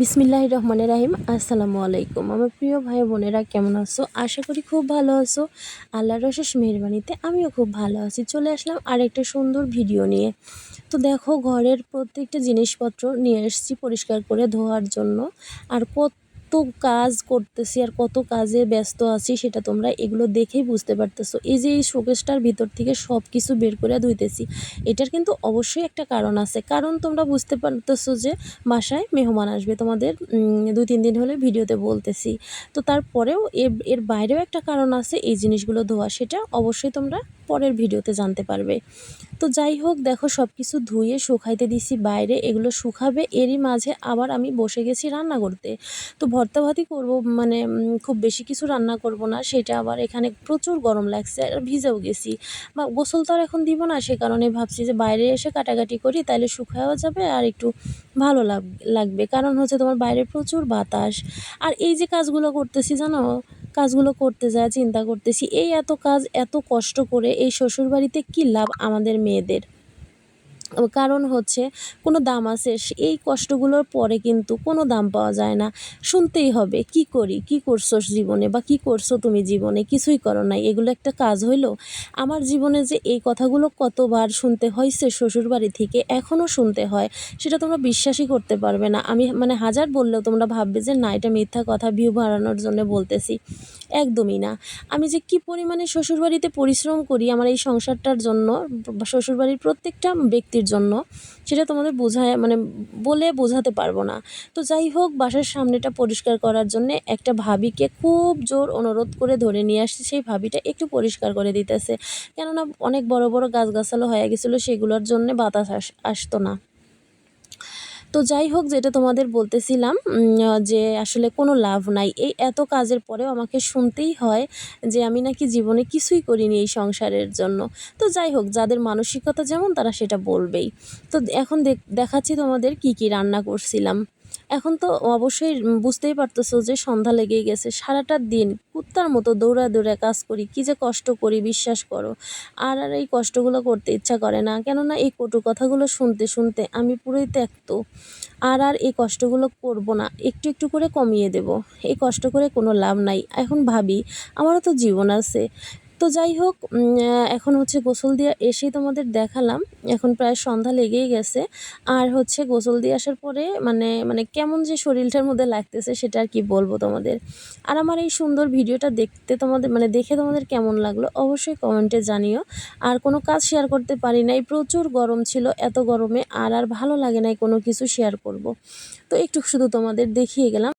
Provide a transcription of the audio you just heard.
বিসমিল্লাহ রহমানের রাহিম, আসসালামু আলাইকুম। আমার প্রিয় ভাই বোনেরা, কেমন আছো? আশা করি খুব ভালো আছো। আল্লাহ রশেষ মেহরবানিতে আমিও খুব ভালো আছি। চলে আসলাম আরেকটা সুন্দর ভিডিও নিয়ে। তো দেখো, ঘরের প্রত্যেকটা জিনিসপত্র নিয়ে এসেছি পরিষ্কার করে ধোয়ার জন্য। আর কত কাজ করতেছি আর কত কাজে ব্যস্ত আছি সেটা তোমরা এগুলো দেখেই বুঝতে পারতেছো। এই যে এই শোকেসটার ভিতর থেকে সব কিছু বের করে ধুইতেছি, এটার কিন্তু অবশ্যই একটা কারণ আছে। কারণ তোমরা বুঝতে পারতেছো যে বাসায় মেহমান আসবে, তোমাদের দুই, তিন দিন হলে ভিডিওতে বলতেছি। তো তারপরেও এর এর বাইরেও একটা কারণ আছে এই জিনিসগুলো ধোয়া, সেটা অবশ্যই তোমরা পরের ভিডিওতে জানতে পারবে। তো যাই হোক, দেখো সব কিছু ধুয়ে শুকাইতে দিছি বাইরে, এগুলো শুকাবে, এরই মাঝে আবার আমি বসে গেছি রান্না করতে। তো ভর্তা ভাতি করব মানে খুব বেশি কিছু রান্না করব না, সেটা আবার এখানে প্রচুর গরম লাগছে, আর ভিজেও গেছি। বা গোসল তো আর এখন দিব না, সে কারণে ভাবছি যে বাইরে এসে কাটাকাটি করি তাহলে শুকায়ও যাবে আর একটু ভালো লাগ, লাগবে। কারণ হচ্ছে তোমার বাইরে প্রচুর বাতাস, আর এই যে কাজগুলো করতেছি, জানো? কাজগুলো করতে যায় চিন্তা করতেছি, এই এত কাজ, এত কষ্ট করে এই শ্বশুরবাড়িতে কী লাভ আমাদের মেয়েদের? কারণ হচ্ছে কোনো দাম আছে এই কষ্টগুলোর পরে কিন্তু কোনো দাম পাওয়া যায় না। শুনতেই হবে, কি করি? কি করছ জীবনে বা কি করছ তুমি জীবনে? কিছুই করো নাই। এগুলো একটা কাজ হইল। আমার জীবনে যে এই কথাগুলো কতবার শুনতে হয়েছে শ্বশুরবাড়ি থেকে এখনও শুনতে হয়। সেটা তোমরা বিশ্বাসই করতে পারবে না। আমি মানে হাজার বললেও তোমরা ভাববে যে, না, এটা মিথ্যা কথা ভিউ বাড়ানোর জন্য বলতেছি। একদমই না। আমি যে কি পরিমাণে শ্বশুরবাড়িতে পরিশ্রম করি, আমার এই সংসারটার জন্য শ্বশুরবাড়ির প্রত্যেকটা ব্যক্তির জন্য, সেটা তোমাদের বোঝায় মানে বলে বোঝাতে পারব না। তো যাই হোক, বাসার সামনেটা পরিষ্কার করার জন্য একটা ভাবিকে খুব জোর অনুরোধ করে ধরে নিয়ে আসছে। সেই ভাবিটা একটু পরিষ্কার করে দিতেছে। কেননা অনেক বড় বড় গাছগাছালো হয়ে গেছিল, সেগুলোর জন্য বাতাস আস, আসতো না। তো যাই হোক, যেটা তোমাদের বলতেছিলাম যে আসলে কোনো লাভ নাই। এই এত কাজের পরেও আমাকে শুনতেই হয় যে আমি নাকি জীবনে কিছুই করিনি এই সংসারের জন্য। তো যাই হোক, যাদের মানসিকতা যেমন, তারা সেটা বলবেই। তো এখন দেখ- দেখাচ্ছি তোমাদের কি কি রান্না করছিলাম। এখন তো অবশ্যই বুঝতেই পারতেছো যে সন্ধ্যা লেগেই গেছে। সারাটা দিন কুত্তার মতো দৌড়া দৌড়া কাজ করি, কি যে কষ্ট করি, বিশ্বাস করো। আর আর এই কষ্টগুলো করতে ইচ্ছা করে না। কেননা এই কটু কথাগুলো শুনতে শুনতে আমি পুরোই ত্যক্ত। আর আর এই কষ্টগুলো করব না, একটু একটু করে কমিয়ে দেব। এই কষ্ট করে কোনো লাভ নাই। এখন ভাবি, আমারও তো জীবন আছে। তো যাই হোক এখন হচ্ছে গোসল দিয়ে এসেই তোমাদের দেখালাম। এখন প্রায় সন্ধ্যা লেগেই গেছে। আর হচ্ছে গোসল দিয়ে আসার পরে মানে মানে কেমন যে শরীরটার মধ্যে লাগতেছে সেটা আর কি বলব তোমাদের। আর আমার এই সুন্দর ভিডিওটা দেখতে তোমাদের মানে দেখে তোমাদের কেমন লাগল অবশ্যই কমেন্টে জানিও। আর কোনো কাজ শেয়ার করতে পারি নাই, প্রচুর গরম ছিল এত গরমে, আর আর ভালো লাগে নাই কোনো কিছু শেয়ার করব। তো একটু শুধু তোমাদের দেখিয়ে গেলাম।